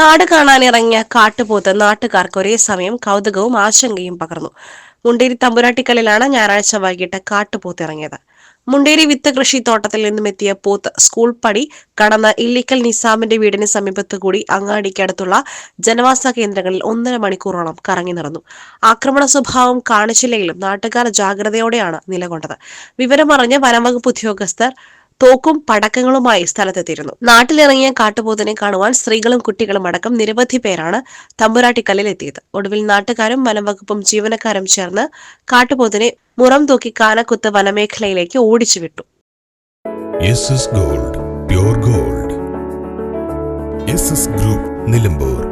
നാട് കാണാനിറങ്ങിയ കാട്ടുപോത്ത് നാട്ടുകാർക്ക് ഒരേ സമയം കൗതുകവും ആശങ്കയും പകർന്നു. മുണ്ടേരി തമ്പുരാട്ടിക്കലിലാണ് ഞായറാഴ്ച വൈകിട്ട് കാട്ടുപോത്ത് ഇറങ്ങിയത്. മുണ്ടേരി വിത്ത് കൃഷി തോട്ടത്തിൽ നിന്നും എത്തിയ പോത്ത് സ്കൂൾ പടി കടന്ന് ഇല്ലിക്കൽ നിസാമിന്റെ വീടിന് സമീപത്തു കൂടി അങ്ങാടിക്കടുത്തുള്ള ജനവാസ കേന്ദ്രങ്ങളിൽ ഒന്നര മണിക്കൂറോളം കറങ്ങി നടന്നു. ആക്രമണ സ്വഭാവം കാണിച്ചില്ലെങ്കിലും നാട്ടുകാർ ജാഗ്രതയോടെയാണ് നിലകൊണ്ടത്. വിവരമറിഞ്ഞ് വനംവകുപ്പ് ഉദ്യോഗസ്ഥർ തോക്കും പടക്കങ്ങളുമായി സ്ഥലത്തെത്തിയിരുന്നു. നാട്ടിലിറങ്ങിയ കാട്ടുപോത്തിനെ കാണുവാൻ സ്ത്രീകളും കുട്ടികളും അടക്കം നിരവധി പേരാണ് തമ്പുരാട്ടിക്കല്ലിൽ എത്തിയത് ഒടുവിൽ നാട്ടുകാരും വനംവകുപ്പും ജീവനക്കാരും ചേർന്ന് കാട്ടുപോത്തിനെ മുറം തൂക്കി കാനക്കുത്ത് വനമേഖലയിലേക്ക് ഓടിച്ചു വിട്ടു ഗോൾഡ് ഗോൾഡ്. ഗ്രൂപ്പ് നിലമ്പൂർ.